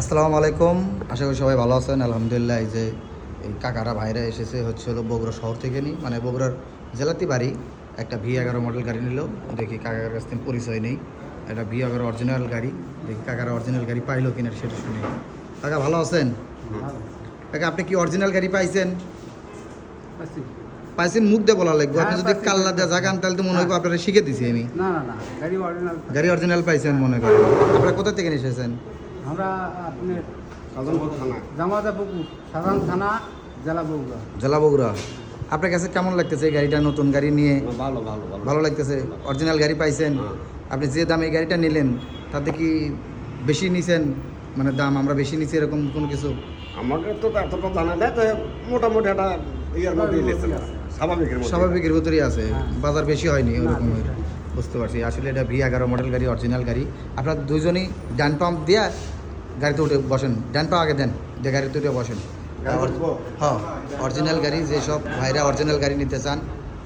আসসালামু আলাইকুম। আশা করি সবাই ভালো আছেন। আলহামদুলিল্লাহ এই যে এই কাকারা ভাইরা এসেছে হচ্ছে হলো বগুড়া শহর থেকে নি। মানে বগুড়ার জেলাতে বাড়ি একটা ভি এগারো মডেল গাড়ি নিল। দেখি কাকার কাছ থেকে পরিচয় নেই। একটা ভি এগারো অরিজিনাল গাড়ি। দেখি কাকারা অরিজিনাল গাড়ি পাইলো কিনা সেটা শুনি। কাকা ভালো আছেন? কাকা আপনি কি অরিজিনাল গাড়ি পাইছেন? পাইছেন? মুখ দিয়ে বলা লাগবে। আপনি হ্যাঁ, যদি। কাল্লা দিয়ে জাগান তাহলে তো মনে হয়। আপনারা শিখে দিছি আমি। গাড়ি অরিজিনাল পাইছেন মনে করেন। আপনারা কোথা থেকে এসেছেন? আমরা আপনার সাধারণত থানা। জামাতা পুকুর সাধারণ থানা জেলা বগুড়া। জেলা বগুড়া। আপনার কাছে কেমন লাগতেছে এই গাড়িটা নতুন গাড়ি নিয়ে? ভালো ভালো ভালো লাগতেছে? অরিজিনাল গাড়ি পাইছেন? হ্যাঁ। আপনি যে দামে এই গাড়িটা নিলেন তাতে কি বেশি নিছেন? মানে দাম আমরা বেশি নিছি এরকম কোনো কিছু? আমাকে তো এতটা জানা যায় তো মোটামুটি একটা ইয়ার মধ্যে স্বাভাবিকের স্বাভাবিকের ভিতরেই আছে। হ্যাঁ। বাজার বেশি হয়নি ওরকম বুঝতে পারছি। আসলে এটা ভি এগারো মডেল গাড়ি অরিজিনাল গাড়ি। আপনার দুজনই ডান পাম্প দিয়ে গাড়িতে উঠে বসেন। ডান পা আগে দেন দিয়ে গাড়িতে উঠে বসেন। হ্যাঁ অরিজিনাল গাড়ি যেসব ভাইরা অরিজিনাল গাড়ি নিতে চান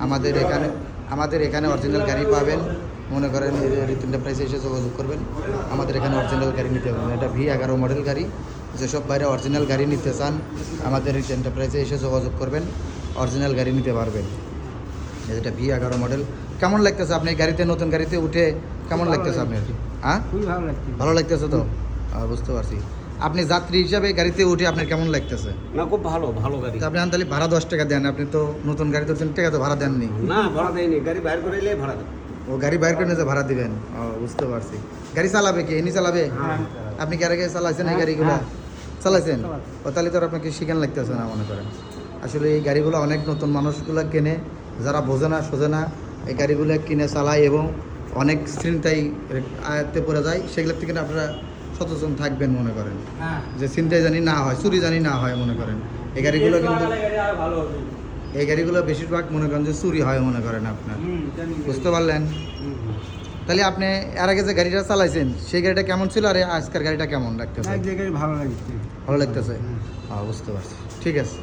আমাদের এখানে আমাদের এখানে অরিজিনাল গাড়ি পাবেন। মনে করেন রিতিনটা প্রাইসে এসে যোগাযোগ করবেন। আমাদের এখানে অরিজিনাল গাড়ি নিতে পারবেন এটা ভি এগারো মডেল গাড়ি। যেসব বাইরে অরিজিনাল গাড়ি নিতে চান আমাদের এই এন্টারপ্রাইজে এসে যোগাযোগ করবেন। অরিজিনাল গাড়ি নিতে পারবেন। এটা ভি এগারো মডেল কেমন লাগতেছে আপনি গাড়িতে নতুন গাড়িতে উঠে? কেমন লাগতেছে আপনার? হ্যাঁ? ভালো ভালো লাগতেছে তো? বুঝতে পারছি। আপনি যাত্রী হিসাবে গাড়িতে উঠে আপনার কেমন লাগতেছে? না খুব ভালো ভালো গাড়ি। আপনি আনতালি ভাড়া দশ টাকা দেন আপনি তো নতুন গাড়ি তো তিন টাকা তো ভাড়া দেননি। না ভাড়া দেয়নি গাড়ি বাইর করে এলে ভাড়া দেয় ও গাড়ি বাইর করে যে ভাড়া দিবেন। ও বুঝতে পারছি। গাড়ি চালাবে কি? এনি চালাবে? হ্যাঁ। আপনি কি আর আগে চালাইছেন এই হ্যাঁ, গাড়িগুলো? হ্যাঁ। চালাইছেন? ও তাহলে তো আর আপনাকে শিখান লাগতেছে না মনে করেন। আসলে এই গাড়িগুলো অনেক নতুন মানুষগুলো কেনে যারা বোঝে না সোজে না এই গাড়িগুলো কিনে চালায় এবং অনেক চিন্তাই আয়ত্তে পড়ে যায় সেগুলোর থেকে আপনারা সচেতন থাকবেন মনে করেন। হ্যাঁ। যে চিন্তায় জানি না হয় চুরি জানি না হয় মনে করেন। এই গাড়িগুলো কিন্তু এই গাড়িগুলো বেশিরভাগ মনে করেন যে চুরি হয় মনে করেন আপনার। বুঝতে পারলেন। তাহলে আপনি এর আগে যে গাড়িটা চালাইছেন সেই গাড়িটা কেমন ছিল আর আজকের গাড়িটা কেমন লাগতেছে? ভালো লাগতেছে ভালো লাগতেছে? হ্যাঁ বুঝতে পারছি। ঠিক আছে।